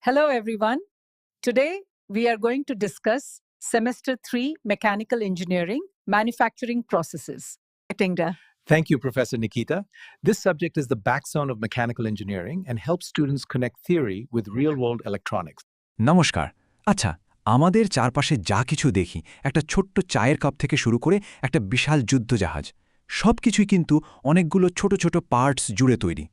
Hello, everyone. Today, we are going to discuss Semester 3 Mechanical Engineering Manufacturing Processes. Tingda. Thank you, Professor Nikita. This subject is the backbone of mechanical engineering and helps students connect theory with real world electronics. নমস্কার আচ্ছা আমাদের চারপাশে যা কিছু দেখি একটা ছোট্ট চায়ের কাপ থেকে শুরু করে একটা বিশাল যুদ্ধজাহাজ সব কিছুই কিন্তু অনেকগুলো ছোট ছোট পার্টস জুড়ে তৈরি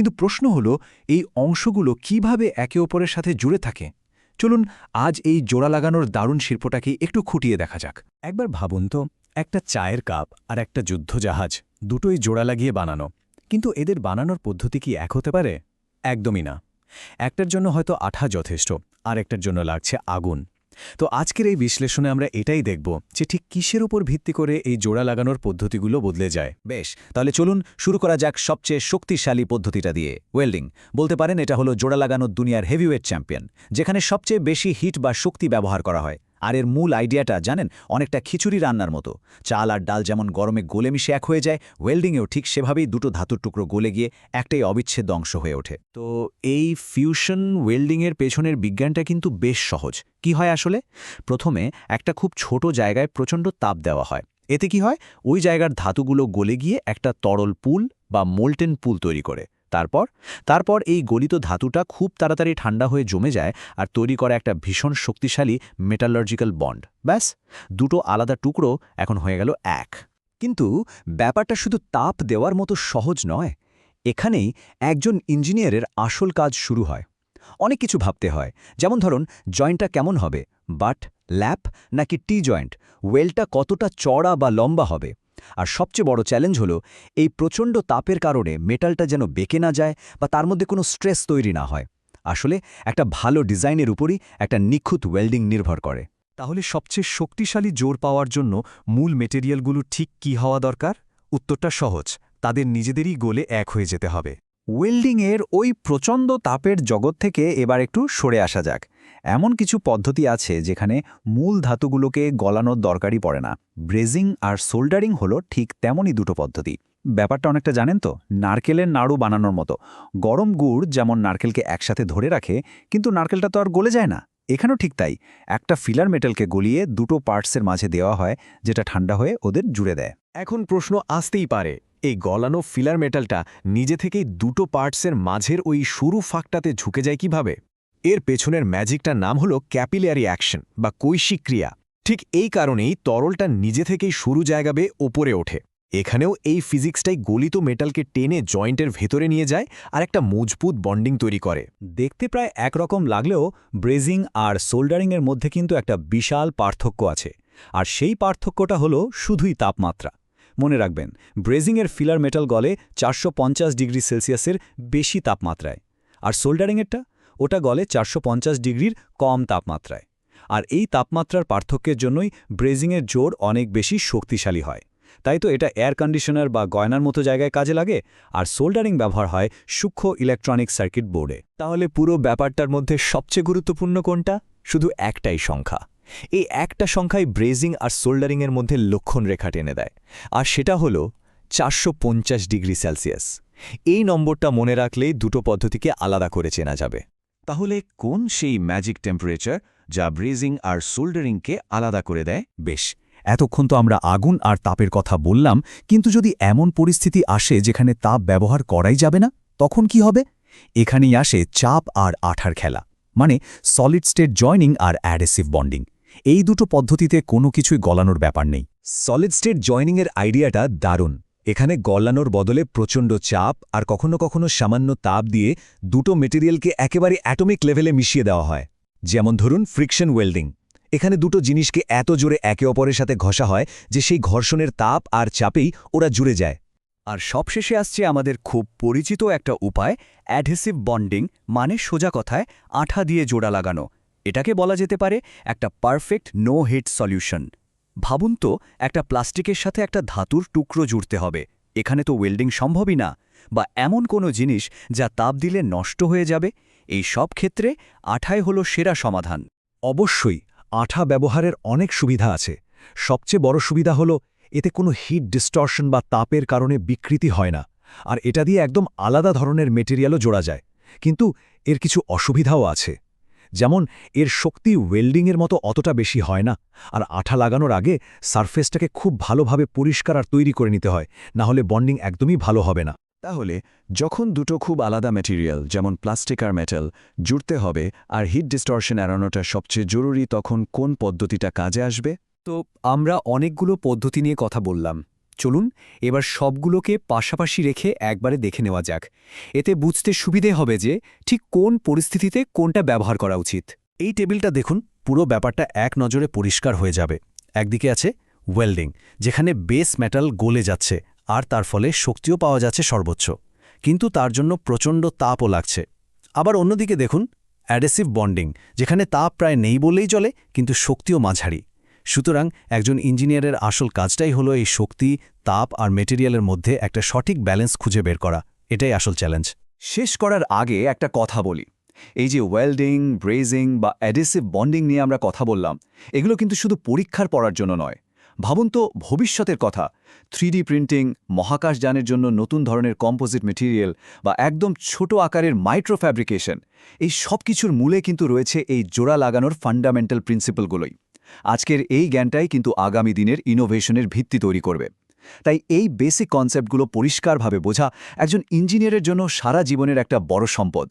কিন্তু প্রশ্ন হলো, এই অংশগুলো কীভাবে একে অপরের সাথে জুড়ে থাকে? চলুন আজ এই জোড়া লাগানোর দারুণ শিল্পটাকে একটু খুঁটিয়ে দেখা যাক। একবার ভাবুন তো, একটা চায়ের কাপ আর একটা যুদ্ধজাহাজ দুটোই জোড়া লাগিয়ে বানানো, কিন্তু এদের বানানোর পদ্ধতি কি এক হতে পারে? একদমই না। একটার জন্য হয়তো আঠা যথেষ্ট আর একটার জন্য লাগছে আগুন। তো আজকের এই বিশ্লেষণে আমরা এটাই দেখব যে ঠিক কিসের উপর ভিত্তি করে এই জোড়া লাগানোর পদ্ধতিগুলো বদলে যায়। বেশ, তাহলে চলুন শুরু করা যাক সবচেয়ে শক্তিশালী পদ্ধতিটা দিয়ে। ওয়েল্ডিং, বলতে পারেন এটা হলো জোড়া লাগানোর দুনিয়ার হেভিওয়েট চ্যাম্পিয়ন, যেখানে সবচেয়ে বেশি হিট বা শক্তি ব্যবহার করা হয়। আর এর মূল আইডিয়াটা, জানেন, অনেকটা খিচুড়ি রান্নার মতো। চাল আর ডাল যেমন গরমে গলে মিশে এক হয়ে যায়, ওয়েল্ডিংয়েও ঠিক সেভাবেই দুটো ধাতুর টুকরো গলে গিয়ে একটাই অবিচ্ছেদ্য অংশ হয়ে ওঠে। তো এই ফিউশন ওয়েল্ডিংয়ের পেছনের বিজ্ঞানটা কিন্তু বেশ সহজ। কি হয় আসলে? প্রথমে একটা খুব ছোট জায়গায় প্রচণ্ড তাপ দেওয়া হয়। এতে কি হয়? ওই জায়গার ধাতুগুলো গলে গিয়ে একটা তরল পুল বা মোল্টেন পুল তৈরি করে। তারপর? তারপর এই গলিত ধাতুটা খুব তাড়াতাড়ি ঠান্ডা হয়ে জমে যায় আর তৈরি করে একটা ভীষণ শক্তিশালী মেটালর্জিক্যাল বন্ড ব্যাস, দুটো আলাদা টুকরো এখন হয়ে গেল এক। কিন্তু ব্যাপারটা শুধু তাপ দেওয়ার মতো সহজ নয়, এখানেই একজন ইঞ্জিনিয়ারের আসল কাজ শুরু হয়। অনেক কিছু ভাবতে হয়, যেমন ধরুন, জয়েন্টটা কেমন হবে? বাট, ল্যাপ নাকি টি জয়েন্ট? ওয়েলটা কতটা চড়া বা লম্বা হবে? আর সবচেয়ে বড় চ্যালেঞ্জ হলো, এই প্রচণ্ড তাপের কারণে মেটালটা যেন বেঁকে না যায় বা তার মধ্যে কোনো স্ট্রেস তৈরি না হয়। আসলে একটা ভালো ডিজাইনের উপরই একটা নিখুঁত ওয়েল্ডিং নির্ভর করে। তাহলে সবচেয়ে শক্তিশালী জোর পাওয়ার জন্য মূল মেটেরিয়ালগুলো ঠিক কি হওয়া দরকার? উত্তরটা সহজ, তাদের নিজেদেরই গোলে এক হয়ে যেতে হবে। ওয়েল্ডিংয়ের ওই প্রচণ্ড তাপের জগৎ থেকে এবার একটু সরে আসা যাক। এমন কিছু পদ্ধতি আছে যেখানে মূল ধাতুগুলোকে গলানোর দরকারই পড়ে না। ব্রেজিং আর সোল্ডারিং হলো ঠিক তেমনই দুটো পদ্ধতি। ব্যাপারটা অনেকটা জানেন তো? নারকেলের নাড়ু বানানোর মতো। গরম গুড় যেমন নারকেলকে একসাথে ধরে রাখে, কিন্তু নারকেলটা তো আর গলে যায় না। এখানেও ঠিক তাই। একটা ফিলার মেটালকে গলিয়ে দুটো পার্টসের মাঝে দেওয়া হয়, যেটা ঠান্ডা হয়ে ওদের জুড়ে দেয়। এখন প্রশ্ন আসতেই পারে, এই গলানো ফিলার মেটালটা নিজে থেকেই দুটো পার্টসের মাঝের ওই সরু ফাঁকটাতে ঝুঁকে যায় কীভাবে? এর পেছনের ম্যাজিকটার নাম হলো ক্যাপিলারি অ্যাকশন বা কৈশিক ক্রিয়া। ঠিক এই কারণেই তরলটা নিজে থেকেই শুরু জায়গা বেয়ে ওপরে ওঠে। এখানেও এই ফিজিক্সটাই গলিত মেটালকে টেনে জয়েন্টের ভেতরে নিয়ে যায় আর একটা মজবুত বন্ডিং তৈরি করে। দেখতে প্রায় একরকম লাগলেও ব্রেজিং আর সোল্ডারিংয়ের মধ্যে কিন্তু একটা বিশাল পার্থক্য আছে। আর সেই পার্থক্যটা হলো শুধুই তাপমাত্রা। মনে রাখবেন, ব্রেজিংয়ের ফিলার মেটাল গলে চারশো পঞ্চাশ ডিগ্রি সেলসিয়াসের বেশি তাপমাত্রায়। আর সোল্ডারিংয়েরটা? ওটা গলে চারশো পঞ্চাশ ডিগ্রির কম তাপমাত্রায়। আর এই তাপমাত্রার পার্থক্যের জন্যই ব্রেজিংয়ের জোর অনেক বেশি শক্তিশালী হয়। তাই তো এটা এয়ার কন্ডিশনার বা গয়নার মতো জায়গায় কাজে লাগে, আর সোল্ডারিং ব্যবহার হয় সূক্ষ্ম ইলেকট্রনিক সার্কিট বোর্ডে তাহলে পুরো ব্যাপারটার মধ্যে সবচেয়ে গুরুত্বপূর্ণ কোনটা? শুধু একটাই সংখ্যা। এই একটা সংখ্যাই ব্রেজিং আর সোল্ডারিংয়ের মধ্যে লক্ষণ রেখা টেনে দেয়। আর সেটা হল চারশো ডিগ্রি সেলসিয়াস। এই নম্বরটা মনে রাখলেই দুটো পদ্ধতিকে আলাদা করে চেনা যাবে। তাহলে কোন সেই ম্যাজিক টেম্পারেচার যা ব্রেজিং আর সোল্ডারিংকে আলাদা করে দেয়? বেশ, এতক্ষণ তো আমরা আগুন আর তাপের কথা বললাম, কিন্তু যদি এমন পরিস্থিতি আসে যেখানে তাপ ব্যবহার করাই যাবে না, তখন কি হবে? এখানেই আসে চাপ আর আঠার খেলা মানে সলিড স্টেট জয়নিং আর অ্যাডেসিভ বন্ডিং এই দুটো পদ্ধতিতে কোনো কিছুই গলানোর ব্যাপার নেই। সলিড স্টেট জয়নিংয়ের আইডিয়াটা দারুণ। এখানে গলানোর বদলে প্রচণ্ড চাপ আর কখনো কখনো সামান্য তাপ দিয়ে দুটো মেটেরিয়ালকে একেবারে অ্যাটমিক লেভেলে মিশিয়ে দেওয়া হয়। যেমন ধরুন ফ্রিকশন ওয়েল্ডিং। এখানে দুটো জিনিসকে এত জোরে একে অপরের সাথে ঘষা হয় যে সেই ঘর্ষণের তাপ আর চাপেই ওরা জুড়ে যায়। আর সবশেষে আসছে আমাদের খুব পরিচিত একটা উপায়, অ্যাডহেসিভ বন্ডিং মানে সোজা কথায় আঠা দিয়ে জোড়া লাগানো। এটাকে বলা যেতে পারে একটা পারফেক্ট নো হিট সলিউশন। ভাবুন তো, একটা প্লাস্টিকের সাথে একটা ধাতুর টুকরো জুড়তে হবে। এখানে তো ওয়েল্ডিং সম্ভবই না। বা এমন কোনো জিনিস যা তাপ দিলে নষ্ট হয়ে যাবে? এই সব ক্ষেত্রে আঠাই হলো সেরা সমাধান। অবশ্যই আঠা ব্যবহারের অনেক সুবিধা আছে। সবচেয়ে বড় সুবিধা হল এতে কোনো হিট ডিস্টর্শন বা তাপের কারণে বিকৃতি হয় না। আর এটা দিয়ে একদম আলাদা ধরনের মেটেরিয়ালও জোড়া যায়। কিন্তু এর কিছু অসুবিধাও আছে। যেমন এর শক্তি ওয়েল্ডিংয়ের মতো অতটা বেশি হয় না। আর আঠা লাগানোর আগে সারফেসটাকে খুব ভালোভাবে পরিষ্কার আর তৈরি করে নিতে হয় না হলে বন্ডিং একদমই ভালো হবে না। তাহলে যখন দুটো খুব আলাদা ম্যাটেরিয়াল যেমন প্লাস্টিক আর মেটাল জুড়তে হবে আর হিট ডিস্টরশন এড়ানোটা সবচেয়ে জরুরি তখন কোন পদ্ধতিটা কাজে আসবে? তো আমরা অনেকগুলো পদ্ধতি নিয়ে কথা বললাম। চলুন, এবার সবগুলোকে পাশাপাশি রেখে একবারে দেখে নেওয়া যাক। এতে বুঝতে সুবিধে হবে যে, ঠিক কোন পরিস্থিতিতে কোনটা ব্যবহার করা উচিত। এই টেবিলটা দেখুন, পুরো ব্যাপারটা এক নজরে পরিষ্কার হয়ে যাবে। একদিকে আছে ওয়েল্ডিং যেখানে বেস মেটাল গলে যাচ্ছে, আর তার ফলে শক্তিও পাওয়া যাচ্ছে সর্বোচ্চ। কিন্তু তার জন্য প্রচণ্ড তাপও লাগছে। আবার অন্যদিকে দেখুন অ্যাডেসিভ বন্ডিং যেখানে তাপ প্রায় নেই বললেই চলে, কিন্তু শক্তিও মাঝারি। সুতরাং একজন ইঞ্জিনিয়ারের আসল কাজটাই হলো এই শক্তি, তাপ আর মেটেরিয়ালের মধ্যে একটা সঠিক ব্যালেন্স খুঁজে বের করা। এটাই আসল চ্যালেঞ্জ। শেষ করার আগে একটা কথা বলি। এই যে ওয়েল্ডিং, ব্রেজিং বা অ্যাডেসিভ বন্ডিং নিয়ে আমরা কথা বললাম, এগুলো কিন্তু শুধু পরীক্ষার পড়ার জন্য নয়। ভাবুন তো ভবিষ্যতের কথা। থ্রিডি প্রিন্টিং মহাকাশযানের জন্য নতুন ধরনের কম্পোজিট মেটেরিয়াল বা একদম ছোট আকারের মাইক্রো ফ্যাব্রিকেশন এই সব কিছুর মূলে কিন্তু রয়েছে এই জোড়া লাগানোর ফান্ডামেন্টাল প্রিন্সিপালগুলোই। আজকের এই জ্ঞানটাই কিন্তু আগামী দিনের ইনোভেশনের ভিত্তি তৈরি করবে। তাই এই বেসিক কনসেপ্টগুলো পরিষ্কারভাবে বোঝা একজন ইঞ্জিনিয়ারের জন্য সারা জীবনের একটা বড় সম্পদ।